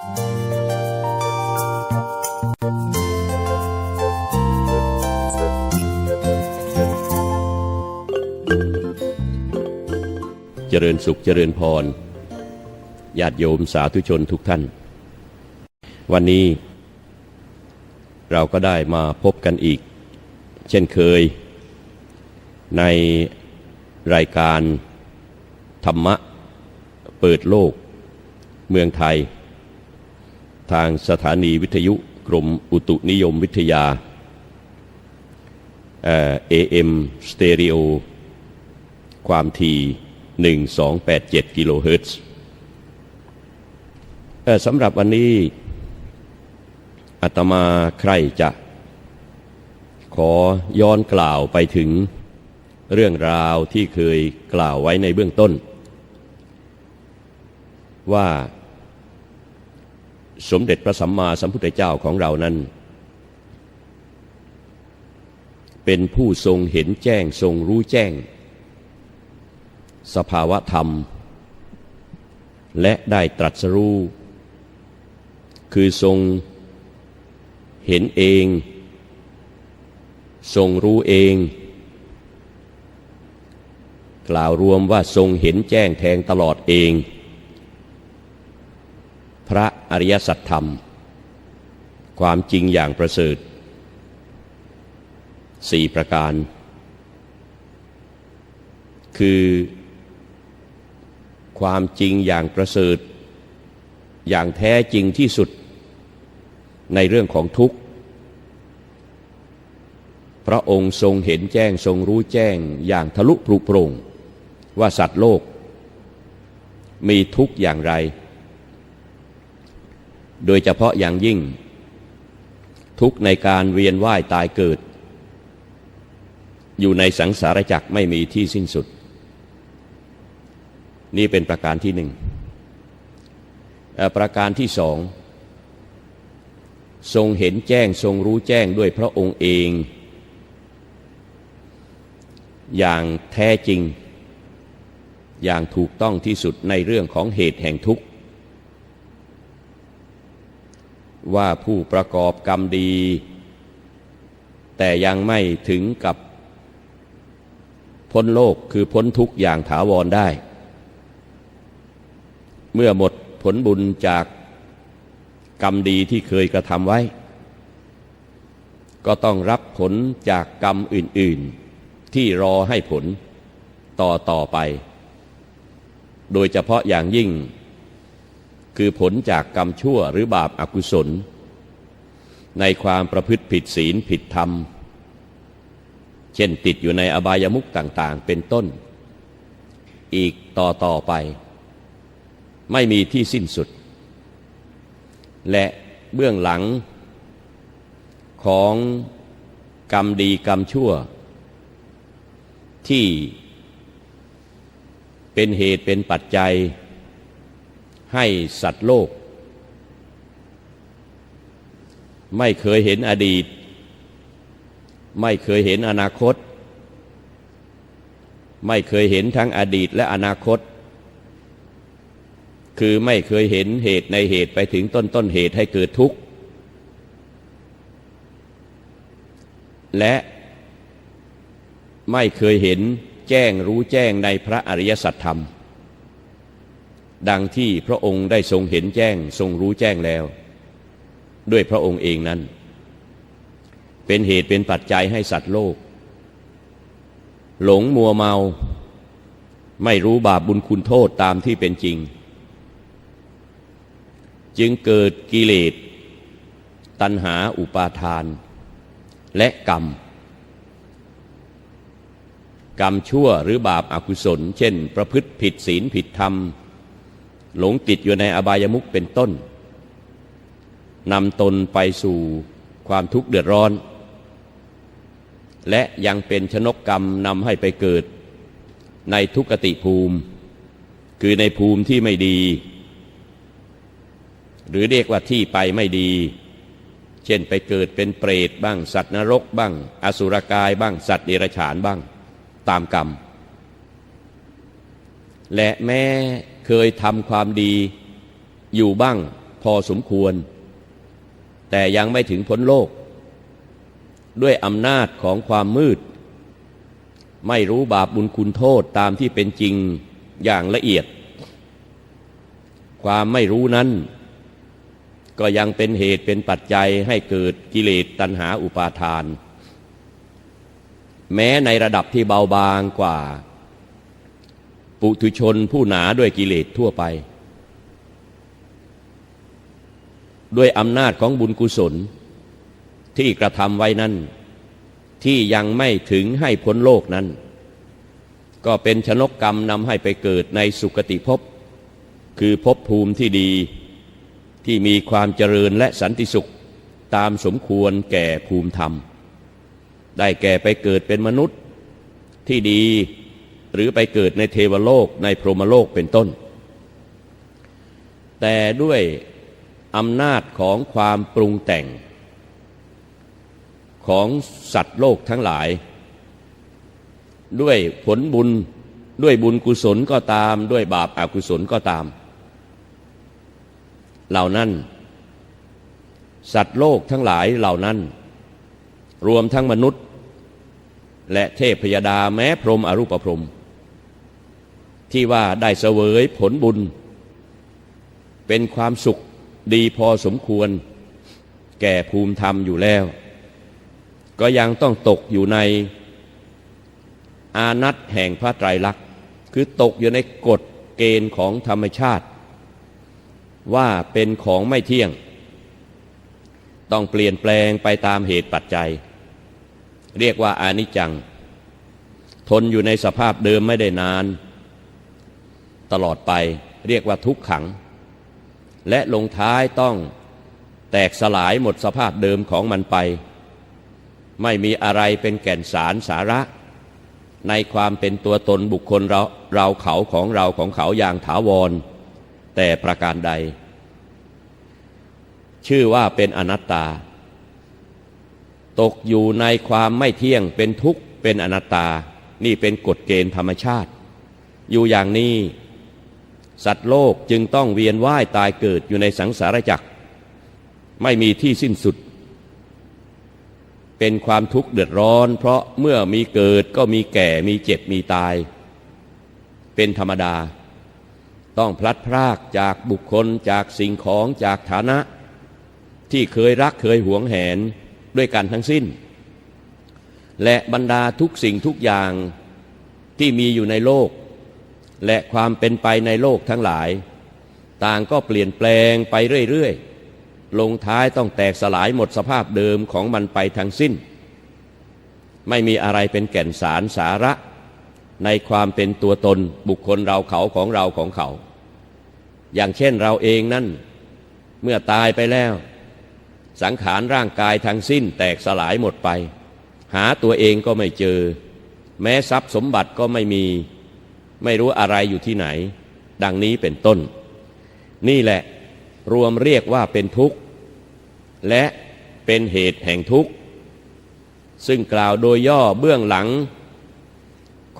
เจริญสุขเจริญพรญาติโยมสาธุชนทุกท่าน วันนี้ เราก็ได้มาพบกันอีก เช่นเคย ในรายการธรรมะเปิดโลก เมืองไทย ทางสถานีวิทยุกรมอุตุนิยมวิทยาเอ่อ AM สเตอริโอความถี่1287 กิโลเฮิรตซ์สำหรับวันนี้อาตมาใครจะ ขอย้อนกล่าวไปถึงเรื่องราวที่เคยกล่าวไว้ในเบื้องต้น ว่า สมเด็จพระสัมมาสัมพุทธเจ้าของเรานั้น เป็นผู้ทรงเห็นแจ้งทรงรู้แจ้ง สภาวะธรรม และได้ตรัสรู้ คือทรงเห็นเอง ทรงรู้เอง กล่าวรวมว่าทรงเห็นแจ้งแทงตลอดเอง พระอริยสัจธรรม ความจริงอย่างประเสริฐสี่ประการ คือ ความจริงอย่างประเสริฐ อย่างแท้จริงที่สุด ในเรื่องของทุกข์ พระองค์ทรงเห็นแจ้งทรงรู้แจ้งอย่างทะลุปรุโปร่งว่าสัตว์โลก มีทุกข์อย่างไร โดยเฉพาะอย่างยิ่ง ทุกในการเวียนว่ายตายเกิด อยู่ในสังสารวัฏไม่มีที่สิ้นสุด นี่เป็นประการที่หนึ่งประการที่สอง ทรงเห็นแจ้งทรงรู้แจ้งด้วยพระองค์เอง อย่างแท้จริง อย่างถูกต้องที่สุดในเรื่องของเหตุแห่งทุกข์ ว่าผู้ประกอบกรรมดี แต่ยังไม่ถึงกับ พ้นโลกคือพ้นทุกอย่างถาวรได้ เมื่อหมดผลบุญจากกรรมดีที่เคยกระทำไว้ ก็ต้องรับผลจากกรรมอื่น ๆ ที่รอให้ผลต่อต่อไป โดยเฉพาะอย่างยิ่ง คือผลจากกรรมชั่วหรือบาปอากุศล ในความประพฤติผิดศีลผิดธรรม เช่นติดอยู่ในอบายมุขต่างๆ เป็นต้น อีกต่อต่อไป ไม่มีที่สิ้นสุด และเบื้องหลังของกรรมดีกรรมชั่ว ที่เป็นเหตุเป็นปัจจัย ให้สัตว์โลก ไม่เคยเห็นอดีต ไม่เคยเห็นอนาคต ไม่เคยเห็นทั้งอดีตและอนาคต คือไม่เคยเห็นเหตุในเหตุไปถึงต้นต้นเหตุให้เกิดทุกข์ และไม่เคยเห็นแจ้งรู้แจ้งในพระอริยสัจธรรม ดังที่พระองค์ได้ทรงเห็นแจ้งทรงรู้แจ้งแล้ว ด้วยพระองค์เองนั้น เป็นเหตุเป็นปัจจัยให้สัตว์โลก หลงมัวเมา ไม่รู้บาปบุญคุณโทษตามที่เป็นจริง จึงเกิดกิเลส ตัณหาอุปาทาน และกรรม กรรมชั่วหรือบาปอากุศล เช่น ประพฤติผิดศีลผิดธรรม หลงติดอยู่ในอบายมุขเป็นต้นนำตนไปสู่ความทุกข์เดือดร้อน และยังเป็นชนกกรรมนำให้ไปเกิด ในทุกขติภูมิ คือในภูมิที่ไม่ดี หรือเรียกว่าที่ไปไม่ดี เช่นไปเกิดเป็นเปรตบ้าง สัตว์นรกบ้าง อสุรกายบ้าง สัตว์เดรัจฉานบ้าง ตามกรรม และแม้ เคยทำความดีอยู่บ้างพอสมควร แต่ยังไม่ถึงพ้นโลก ด้วยอำนาจของความมืด ไม่รู้บาปบุญคุณโทษตามที่เป็นจริงอย่างละเอียด ความไม่รู้นั้น ก็ยังเป็นเหตุเป็นปัจจัยให้เกิดกิเลสตัณหาอุปาทาน แม้ในระดับที่เบาบางกว่า ปุถุชนผู้หนาด้วยกิเลสทั่วไป ด้วยอำนาจของบุญกุศล ที่กระทำไว้นั้นที่ยังไม่ถึงให้พ้นโลกนั้น ก็เป็นชนกกรรมนำให้ไปเกิดในสุคติภพ คือภพภูมิที่ดีที่มีความเจริญและสันติสุขตามสมควรแก่ภูมิธรรม ได้แก่ไปเกิดเป็นมนุษย์ที่ดี หรือไปเกิดในเทวโลกในพรหมโลกเป็นต้น แต่ด้วยอำนาจของความปรุงแต่ง ของสัตว์โลกทั้งหลาย ด้วยผลบุญด้วยบุญกุศลก็ตาม ด้วยบาปอากุศลก็ตาม เหล่านั้น สัตว์โลกทั้งหลายเหล่านั้น รวมทั้งมนุษย์ และเทพพยดาแม้พรหมอรูปพรหม ที่ว่าได้เสวยผลบุญ เป็นความสุขดีพอสมควร แก่ภูมิธรรมอยู่แล้ว ก็ยังต้องตกอยู่ในอานัตแห่งพระไตรลักษณ์ คือตกอยู่ในกฎเกณฑ์ของธรรมชาติ ว่าเป็นของไม่เที่ยง ต้องเปลี่ยนแปลงไปตามเหตุปัจจัย เรียกว่าอานิจจัง ทนอยู่ในสภาพเดิมไม่ได้นาน ตลอดไปเรียกว่าทุกขัง และลงท้ายต้องแตกสลายหมดสภาพเดิมของมันไป ไม่มีอะไรเป็นแก่นสารสาระ ในความเป็นตัวตนบุคคลเราเราเขาของเราของเขาอย่างถาวร แต่ประการใด ชื่อว่าเป็นอนัตตา ตกอยู่ในความไม่เที่ยงเป็นทุกข์เป็นอนัตตา นี่เป็นกฎเกณฑ์ธรรมชาติ อยู่อย่างนี้ สัตว์โลกจึงต้องเวียนว่ายตายเกิดอยู่ในสังสารจักรไม่มีที่สิ้นสุด เป็นความทุกข์เดือดร้อน เพราะเมื่อมีเกิดก็มีแก่มีเจ็บมีตาย เป็นธรรมดา ต้องพลัดพรากจากบุคคลจากสิ่งของจากฐานะ ที่เคยรักเคยหวงแหนด้วยกันทั้งสิ้น และบรรดาทุกสิ่งทุกอย่างที่มีอยู่ในโลก และความเป็นไปในโลกทั้งหลาย ต่างก็เปลี่ยนแปลงไปเรื่อยๆ ลงท้ายต้องแตกสลายหมดสภาพเดิมของมันไปทั้งสิ้น ไม่มีอะไรเป็นแก่นสารสาระ ในความเป็นตัวตนบุคคลเราเขาของเราของเขา อย่างเช่นเราเองนั่น เมื่อตายไปแล้ว สังขารร่างกายทั้งสิ้นแตกสลายหมดไป หาตัวเองก็ไม่เจอ แม้ทรัพย์สมบัติก็ไม่มี ไม่รู้อะไรอยู่ที่ไหน ดังนี้เป็นต้น นี่แหละรวมเรียกว่าเป็นทุกข์ และเป็นเหตุแห่งทุกข์ ซึ่งกล่าวโดยย่อเบื้องหลัง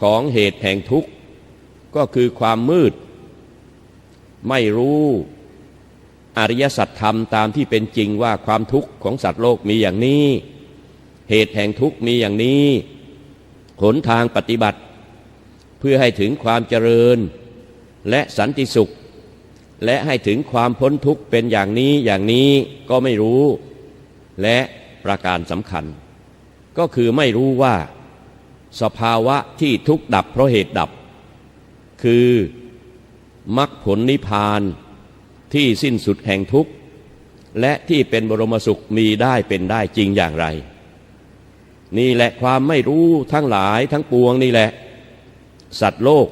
ของเหตุแห่งทุกข์ ก็คือความมืด ไม่รู้อริยสัจธรรมตามที่เป็นจริงว่าความทุกข์ของสัตว์โลกมีอย่างนี้ เหตุแห่งทุกข์มีอย่างนี้ หนทางปฏิบัติ เพื่อให้ถึงความเจริญ และสันติสุข และให้ถึงความพ้นทุกข์เป็นอย่างนี้อย่างนี้ก็ไม่รู้ และประการสำคัญ ก็คือไม่รู้ว่า สภาวะที่ทุกข์ดับเพราะเหตุดับ คือมรรคผลนิพพานที่สิ้นสุดแห่งทุกข์ และที่เป็นบรมสุขมีได้เป็นได้จริงอย่างไร นี่แหละความไม่รู้ทั้งหลายทั้งปวงนี่แหละ สัตว์โลก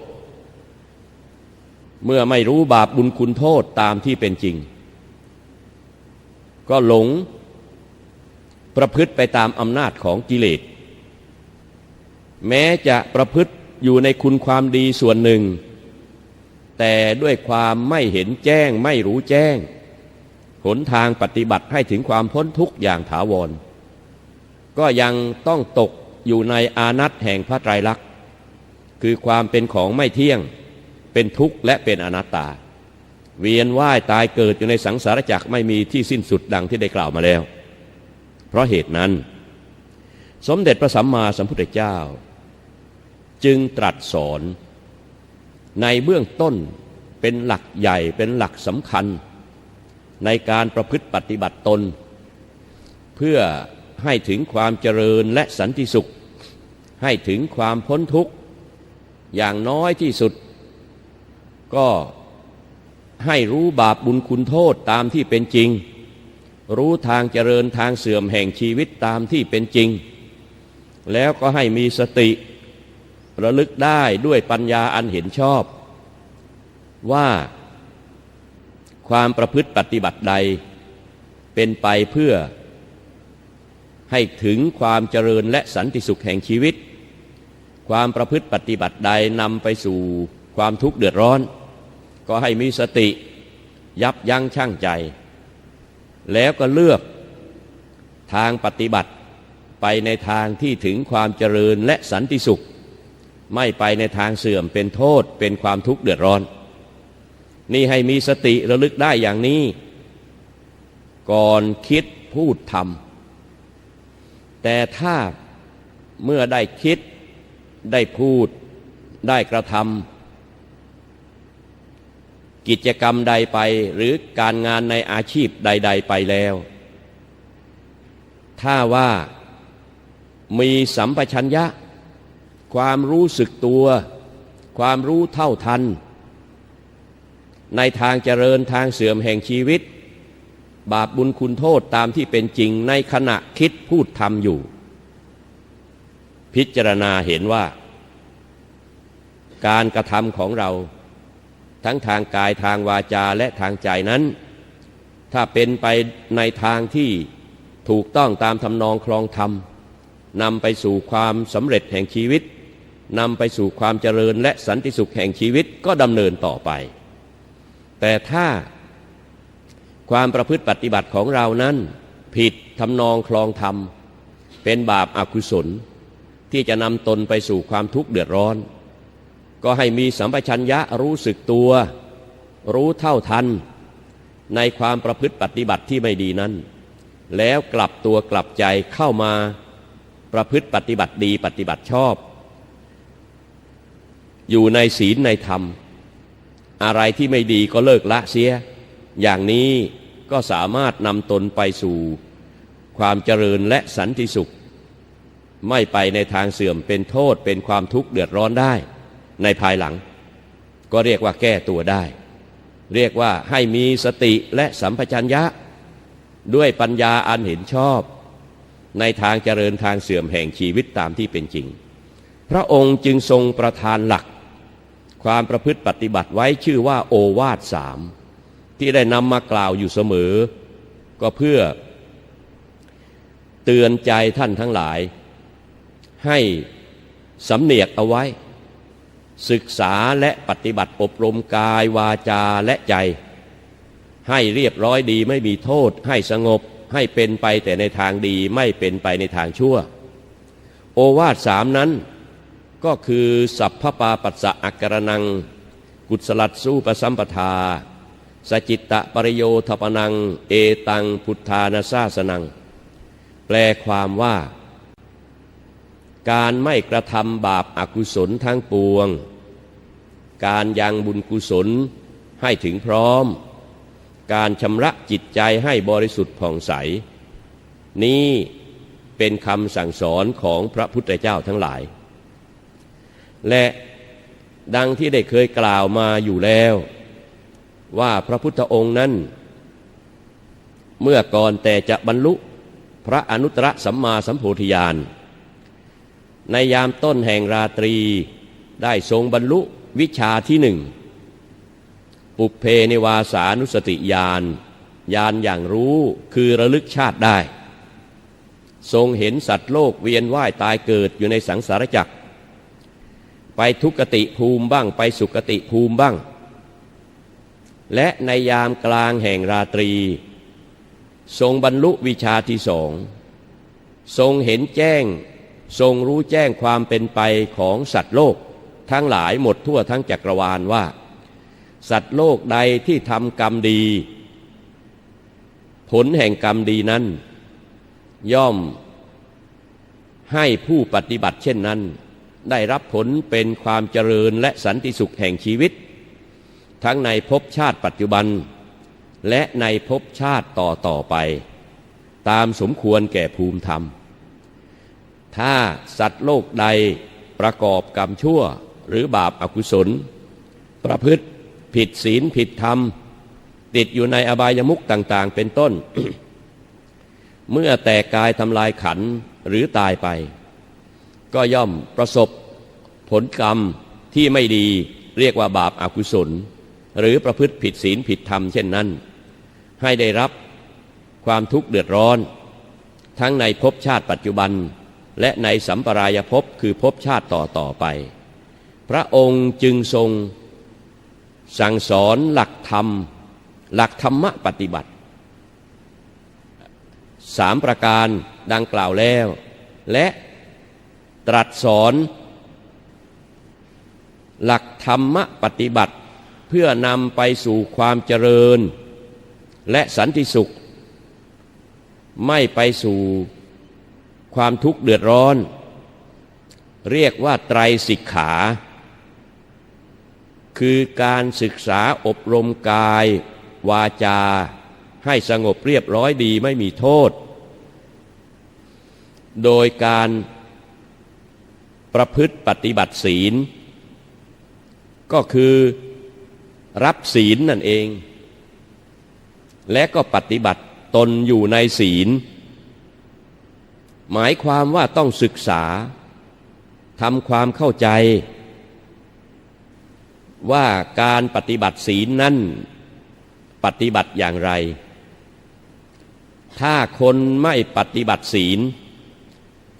เมื่อไม่รู้บาปบุญคุณโทษตามที่เป็นจริง ก็หลงประพฤติไปตามอำนาจของกิเลส แม้จะประพฤติอยู่ในคุณความดีส่วนหนึ่ง แต่ด้วยความไม่เห็นแจ้งไม่รู้แจ้ง หนทางปฏิบัติให้ถึงความพ้นทุกข์อย่างถาวร ก็ยังต้องตกอยู่ในอานัตแห่งพระไตรลักษณ์ คือความเป็นของไม่เที่ยง เป็นทุกข์และเป็นอนัตตา เวียนว่ายตายเกิดอยู่ในสังสารวัฏไม่มีที่สิ้นสุดดังที่ได้กล่าวมาแล้ว เพราะเหตุนั้น สมเด็จพระสัมมาสัมพุทธเจ้า จึงตรัสสอนในเบื้องต้นเป็นหลักใหญ่เป็นหลักสำคัญ ในการประพฤติปฏิบัติตน เพื่อให้ถึงความเจริญและสันติสุข ให้ถึงความพ้นทุกข์ อย่างน้อยที่สุด ก็ให้รู้บาปบุญคุณโทษตามที่เป็นจริง รู้ทางเจริญทางเสื่อมแห่งชีวิตตามที่เป็นจริง แล้วก็ให้มีสติ ระลึกได้ด้วยปัญญาอันเห็นชอบ ว่าความประพฤติปฏิบัติใด เป็นไปเพื่อให้ถึงความเจริญและสันติสุขแห่งชีวิต ความประพฤติปฏิบัติใดนำไปสู่ความทุกข์เดือดร้อน ก็ให้มีสติยับยั้งชั่งใจ แล้วก็เลือกทางปฏิบัติไปในทางที่ถึงความเจริญและสันติสุข ไม่ไปในทางเสื่อมเป็นโทษเป็นความทุกข์เดือดร้อน นี่ให้มีสติระลึกได้อย่างนี้ ก่อนคิดพูดทำแต่ถ้าเมื่อได้คิด ได้พูด ได้กระทำกิจกรรมใดไปหรือการงานในอาชีพใด ๆ ไปแล้ว ถ้าว่ามีสัมปชัญญะ ความรู้สึกตัว ความรู้เท่าทัน ในทางเจริญทางเสื่อมแห่งชีวิต บาปบุญคุณโทษตามที่เป็นจริงในขณะคิดพูดทำอยู่ พิจารณาเห็นว่า การกระทำของเราทั้งทางกายทางวาจาและทางใจนั้น ถ้าเป็นไปในทางที่ถูกต้องตามทำนองคลองธรรมนำไปสู่ความสำเร็จแห่งชีวิตนำไปสู่ความเจริญและสันติสุขแห่งชีวิตก็ดำเนินต่อไป แต่ถ้าความประพฤติปฏิบัติของเรานั้น ผิดทำนองคลองธรรม เป็นบาปอากุศล ที่จะนำตนไปสู่ความทุกข์เดือดร้อน ก็ให้มีสัมปชัญญะรู้สึกตัว รู้เท่าทัน ในความประพฤติปฏิบัติที่ไม่ดีนั้น แล้วกลับตัวกลับใจเข้ามาประพฤติปฏิบัติดีปฏิบัติชอบ อยู่ในศีลในธรรม อะไรที่ไม่ดีก็เลิกละเสีย อย่างนี้ก็สามารถนำตนไปสู่ ความเจริญและสันติสุข ไม่ไปในทางเสื่อมเป็นโทษเป็นความทุกข์เดือดร้อนได้ ในภายหลัง ก็เรียกว่าแก้ตัวได้ เรียกว่าให้มีสติและสัมปชัญญะ ด้วยปัญญาอันเห็นชอบ ในทางเจริญทางเสื่อมแห่งชีวิตตามที่เป็นจริง พระองค์จึงทรงประทานหลัก ความประพฤติปฏิบัติไว้ชื่อว่าโอวาทสามที่ได้นำมากล่าวอยู่เสมอ ก็เพื่อเตือนใจท่านทั้งหลาย ให้สำเนียกเอาไว้ ศึกษาและปฏิบัติอบรมกายวาจาและใจ ให้เรียบร้อยดีไม่มีโทษ ให้สงบให้เป็นไปแต่ในทางดีไม่เป็นไปในทางชั่ว โอวาทสามนั้นก็คือ สัพพปาปัสสะอักรนัง กุศลัดสู้ประสัมปทา สจิตตะปริโยทปนัง เอตัง พุทธานาซาสนัง แปลความว่า การไม่กระทำบาปอากุศลทั้งปวง การยังบุญกุศลให้ถึงพร้อม การชำระจิตใจให้บริสุทธิ์ผ่องใส นี้เป็นคำสั่งสอนของพระพุทธเจ้าทั้งหลาย และดังที่ได้เคยกล่าวมาอยู่แล้ว ว่าพระพุทธองค์นั้น เมื่อก่อนแต่จะบรรลุพระอนุตตรสัมมาสัมโพธิญาณ ในยามต้นแห่งราตรี ได้ทรงบรรลุวิชาที่หนึ่ง ปุเพนิวาสานุสติญาณญาณอย่างรู้คือระลึกชาติได้ ทรงเห็นสัตว์โลกเวียนว่ายตายเกิดอยู่ในสังสารวัฏไปทุกติภูมิบ้างไปสุกติภูมิบ้าง และในยามกลางแห่งราตรี ทรงบรรลุวิชาที่สอง ทรงเห็นแจ้ง ทรงรู้แจ้งความเป็นไปของสัตว์โลก ทั้งหลายหมดทั่วทั้งจักรวาลว่า สัตว์โลกใดที่ทำกรรมดี ผลแห่งกรรมดีนั้น ย่อมให้ผู้ปฏิบัติเช่นนั้น ได้รับผลเป็นความเจริญและสันติสุขแห่งชีวิต ทั้งในภพชาติปัจจุบัน และในภพชาติต่อต่อไป ตามสมควรแก่ภูมิธรรม ถ้าสัตว์โลกใดประกอบกรรมชั่วหรือบาปอากุศล ประพฤติผิดศีลผิดธรรม ติดอยู่ในอบายมุขต่างๆ เป็นต้น เมื่อแตกกายทำลายขันหรือตายไป ก็ย่อมประสบผลกรรมที่ไม่ดีเรียกว่าบาปอากุศล หรือประพฤติผิดศีลผิดธรรมเช่นนั้น ให้ได้รับความทุกข์เดือดร้อน ทั้งในภพชาติปัจจุบัน และในสัมปรายภพคือภพชาติต่อต่อไป พระองค์จึงทรง สั่งสอนหลักธรรม หลักธรรมะปฏิบัติสามประการดังกล่าวแล้ว และตรัสสอน หลักธรรมะปฏิบัติเพื่อนำไปสู่ความเจริญ และสันติสุข ไม่ไปสู่ ความทุกข์เดือดร้อน เรียกว่าไตรสิกขา คือการศึกษาอบรมกาย วาจา ให้สงบเรียบร้อยดีไม่มีโทษ โดยการประพฤติปฏิบัติศีล ก็คือรับศีลนั่นเอง และก็ปฏิบัติตนอยู่ในศีล หมายความว่าต้องศึกษาทำความเข้าใจ ว่าการปฏิบัติศีลนั้นปฏิบัติอย่างไร ถ้าคนไม่ปฏิบัติศีล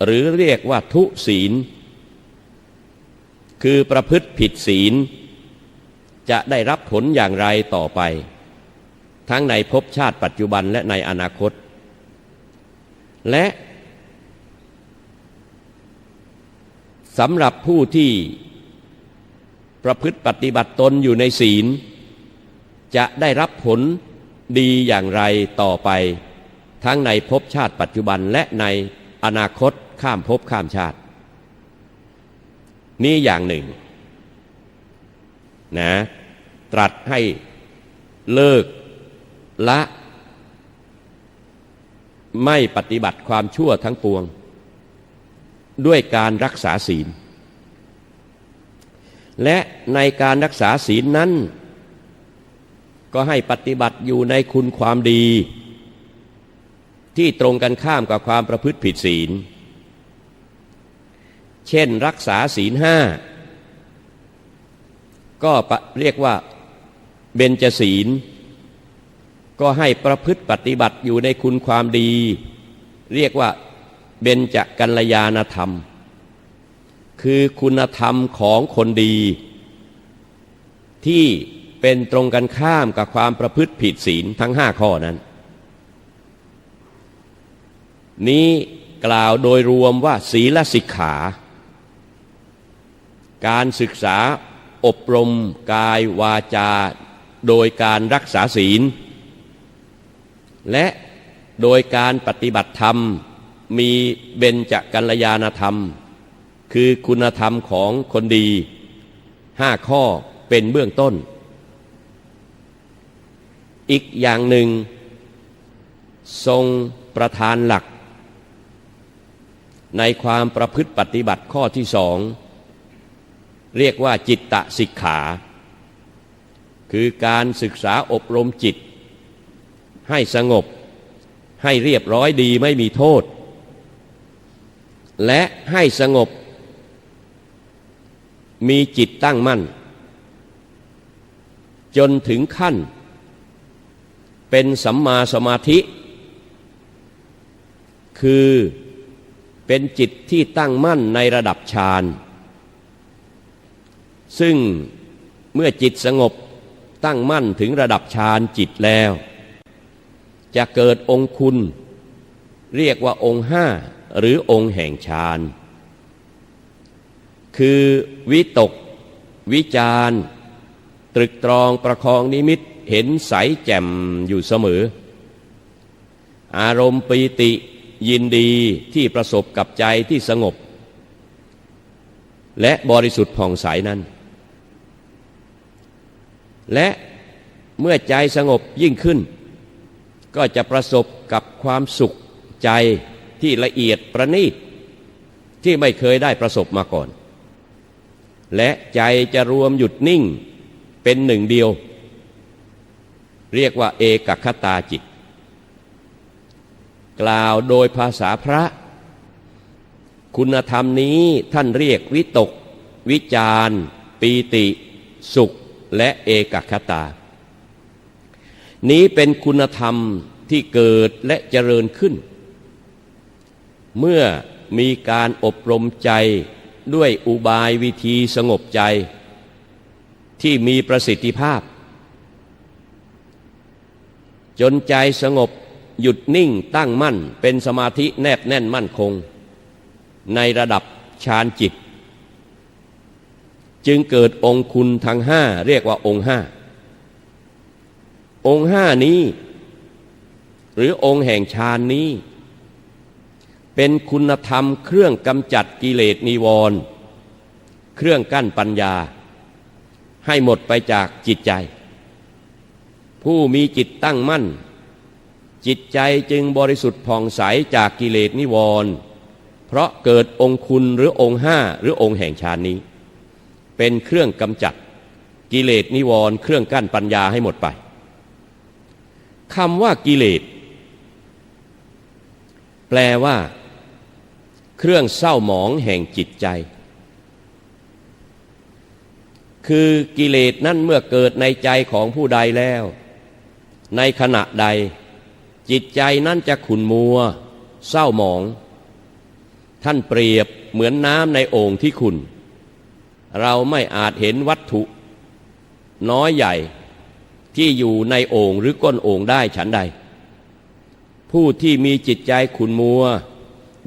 หรือเรียกว่าทุศีล คือประพฤติผิดศีล จะได้รับผลอย่างไรต่อไป ทั้งในภพชาติปัจจุบันและในอนาคต และ สำหรับผู้ที่ประพฤติปฏิบัติตนอยู่ในศีล จะได้รับผลดีอย่างไรต่อไป ทั้งในภพชาติปัจจุบันและในอนาคตข้ามภพข้ามชาติ นี่อย่างหนึ่งนะตรัสให้เลิกละ ไม่ปฏิบัติความชั่วทั้งปวง ด้วยการรักษาศีล และในการรักษาศีลนั้น ก็ให้ปฏิบัติอยู่ในคุณความดี ที่ตรงกันข้ามกับความประพฤติผิดศีล เช่นรักษาศีลห้าก็เรียกว่าเบญจศีล ก็ให้ประพฤติปฏิบัติอยู่ในคุณความดี เรียกว่า เบญจกัลยาณธรรม คือคุณธรรมของคนดี ที่เป็นตรงกันข้ามกับความประพฤติผิดศีลทั้งห้าข้อนั้น นี้กล่าวโดยรวมว่าศีลสิกขา การศึกษาอบรมกายวาจา โดยการรักษาศีล และโดยการปฏิบัติธรรม มีเบญจกัลยาณธรรม คือคุณธรรมของคนดีห้าข้อเป็นเบื้องต้น อีกอย่างหนึ่ง ทรงประธานหลัก ในความประพฤติปฏิบัติข้อที่สอง เรียกว่าจิตตะสิกขา คือการศึกษาอบรมจิต ให้สงบให้เรียบร้อยดีไม่มีโทษ และให้สงบ มีจิตตั้งมั่น จนถึงขั้น เป็นสัมมาสมาธิ คือเป็นจิตที่ตั้งมั่นในระดับฌานซึ่งเมื่อจิตสงบตั้งมั่นถึงระดับฌานจิตแล้ว จะเกิดองคุณ เรียกว่าองค์ห้า หรือองค์แห่งฌานคือวิตก วิจารตรึกตรองประคองนิมิตเห็นใสแจ่มอยู่เสมอ อารมณ์ปีติยินดีที่ประสบกับใจที่สงบ และบริสุทธิ์ผ่องใสนั้น และเมื่อใจสงบยิ่งขึ้น ก็จะประสบกับความสุขใจ ที่ละเอียดประณีตที่ไม่เคยได้ประสบมาก่อน และใจจะรวมหยุดนิ่งเป็นหนึ่งเดียว เรียกว่าเอกคตาจิต กล่าวโดยภาษาพระ คุณธรรมนี้ท่านเรียกวิตก วิจารปีติ สุขและเอกคตา นี้เป็นคุณธรรมที่เกิดและเจริญขึ้น เมื่อมีการอบรมใจด้วยอุบายวิธีสงบใจ ที่มีประสิทธิภาพ จนใจสงบหยุดนิ่งตั้งมั่นเป็นสมาธิแนบแน่นมั่นคง ในระดับฌานจิต จึงเกิดองคุณทั้งห้าเรียกว่าองค์ห้าองค์ห้านี้ หรือองค์แห่งฌานนี้ เป็นคุณธรรมเครื่องกำจัดกิเลสนิวรณ์เครื่องกั้นปัญญา ให้หมดไปจากจิตใจ ผู้มีจิตตั้งมั่น จิตใจจึงบริสุทธิ์ผ่องใสจากกิเลสนิวรณ์เพราะเกิดองคุณหรือองค์ห้าหรือองค์แห่งฌานนี้ เป็นเครื่องกำจัดกิเลสนิวรณ์เครื่องกั้นปัญญาให้หมดไปคำว่ากิเลส แปลว่า เครื่องเศร้าหมองแห่งจิตใจ คือกิเลสนั้นเมื่อเกิดในใจของผู้ใดแล้ว ในขณะใด จิตใจนั้นจะขุนมัว เศร้าหมอง ท่านเปรียบเหมือนน้ำในโอ่งที่ขุนเราไม่อาจเห็นวัตถุ น้อยใหญ่ที่อยู่ในโอ่งหรือก้นโอ่งได้ฉันใด ผู้ที่มีจิตใจขุนมัว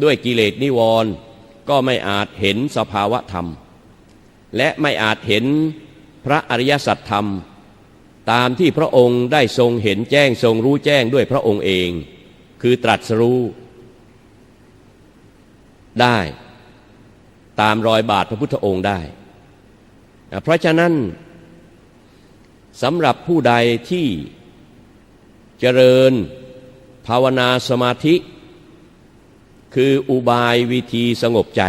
ด้วยกิเลสนิวรณ์ก็ไม่อาจเห็นสภาวะธรรม และไม่อาจเห็นพระอริยสัจธรรม ตามที่พระองค์ได้ทรงเห็นแจ้งทรงรู้แจ้งด้วยพระองค์เอง คือตรัสรู้ ได้ตามรอยบาทพระพุทธองค์ได้ เพราะฉะนั้นสำหรับผู้ใดที่เจริญภาวนาสมาธิ คืออุบายวิธีสงบใจ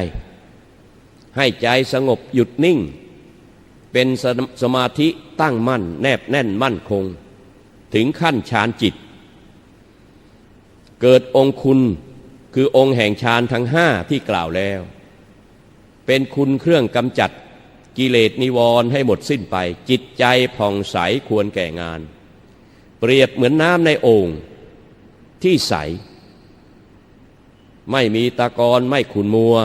ให้ใจสงบหยุดนิ่ง เป็นสสมาธิตั้งมั่น แนบแน่นมั่นคง ถึงขั้นฌานจิต เกิดองคุณคือองค์แห่งฌานทั้งห้าที่กล่าวแล้ว เป็นคุณเครื่องกำจัดกิเลสนิวรณ์ให้หมดสิ้นไป จิตใจผ่องใสควรแก่งาน เปรียบเหมือนน้ำในโอ่งที่ใส ไม่มีตะกอนไม่ขุนมัว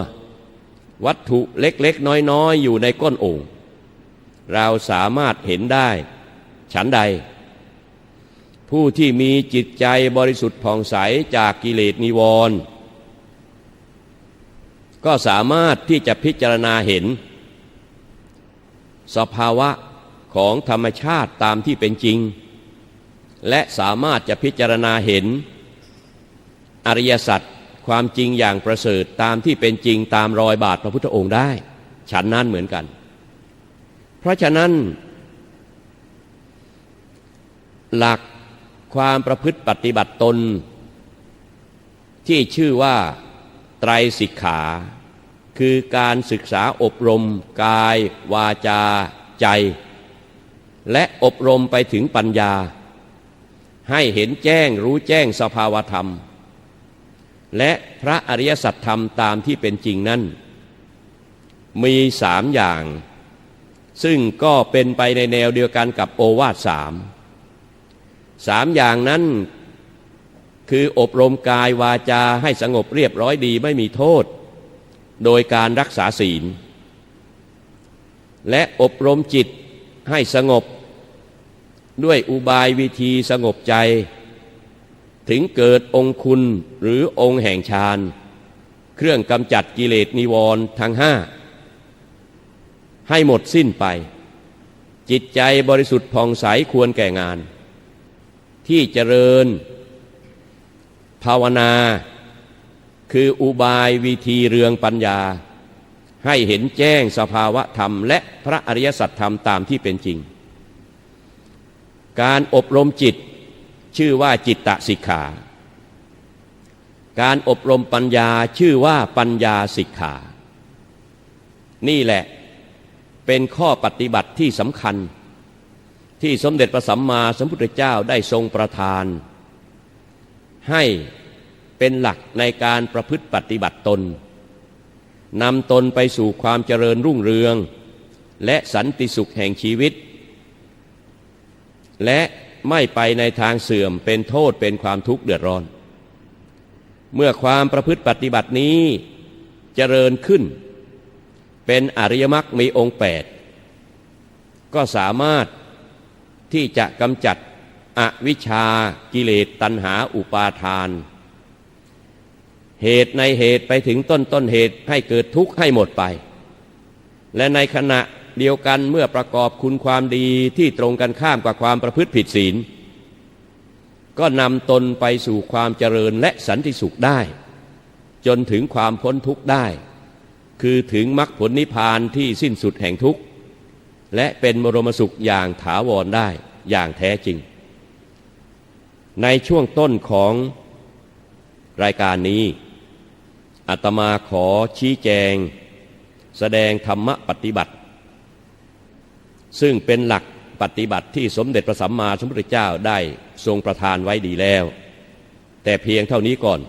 วัตถุเล็กๆ น้อยๆ อยู่ในก้นโอ่งเราสามารถเห็นได้ ฉันใด ผู้ที่มีจิตใจบริสุทธิ์ผ่องใสจากกิเลสนิวรณ์ก็สามารถที่จะพิจารณาเห็น สภาวะของธรรมชาติตามที่เป็นจริง และสามารถจะพิจารณาเห็น อริยสัจ ความจริงอย่างประเสริฐตามที่เป็นจริงตามรอยบาทพระพุทธองค์ได้ ฉันนั้นเหมือนกัน เพราะฉะนั้น หลักความประพฤติปฏิบัติตน ที่ชื่อว่าไตรสิกขา คือการศึกษาอบรม กาย วาจา ใจ และอบรมไปถึงปัญญา ให้เห็นแจ้งรู้แจ้งสภาวธรรม และพระอริยสัจธรรมตามที่เป็นจริงนั้น มีสามอย่าง ซึ่งก็เป็นไปในแนวเดียวกันกับโอวาทสามสามอย่างนั้นคืออบรมกายวาจาให้สงบเรียบร้อยดีไม่มีโทษ โดยการรักษาศีล และอบรมจิตให้สงบ ด้วยอุบายวิธีสงบใจ ถึงเกิดองคุณหรือองค์แห่งฌานเครื่องกำจัดกิเลสนิวรณ์ทั้งห้า ให้หมดสิ้นไป จิตใจบริสุทธิ์ผ่องใสควรแก่งาน ที่เจริญ ภาวนา คืออุบายวิธีเรืองปัญญา ให้เห็นแจ้งสภาวะธรรม และพระอริยสัจธรรมตามที่เป็นจริง การอบรมจิต ชื่อว่าจิตตสิกขา การอบรมปัญญาชื่อว่าปัญญาสิกขา นี่แหละเป็นข้อปฏิบัติที่สำคัญ ที่สมเด็จพระสัมมาสัมพุทธเจ้าได้ทรงประทาน ให้เป็นหลักในการประพฤติปฏิบัติตนนำตนไปสู่ความเจริญรุ่งเรือง และสันติสุขแห่งชีวิต และ ไม่ไปในทางเสื่อมเป็นโทษเป็นความทุกข์เดือดร้อน เมื่อความประพฤติปฏิบัตินี้เจริญขึ้น เป็นอริยมรรคมีองค์แปดก็สามารถที่จะกำจัดอวิชชากิเลสตัณหาอุปาทาน เหตุในเหตุไปถึงต้นต้นเหตุให้เกิดทุกข์ให้หมดไป และในขณะ เดียวกันเมื่อประกอบคุณความดีที่ตรงกันข้ามกับความประพฤติผิดศีล ก็นำตนไปสู่ความเจริญและสันติสุขได้ จนถึงความพ้นทุกข์ได้ คือถึงมรรคผลนิพพานที่สิ้นสุดแห่งทุกข์ และเป็นมรมสุขอย่างถาวรได้อย่างแท้จริง ในช่วงต้นของรายการนี้อาตมาขอชี้แจง แสดงธรรมปฏิบัติ ซึ่งเป็นหลักปฏิบัติที่สมเด็จพระสัมมาสัมพุทธเจ้าได้ทรงประทานไว้ดีแล้ว แต่เพียงเท่านี้ก่อน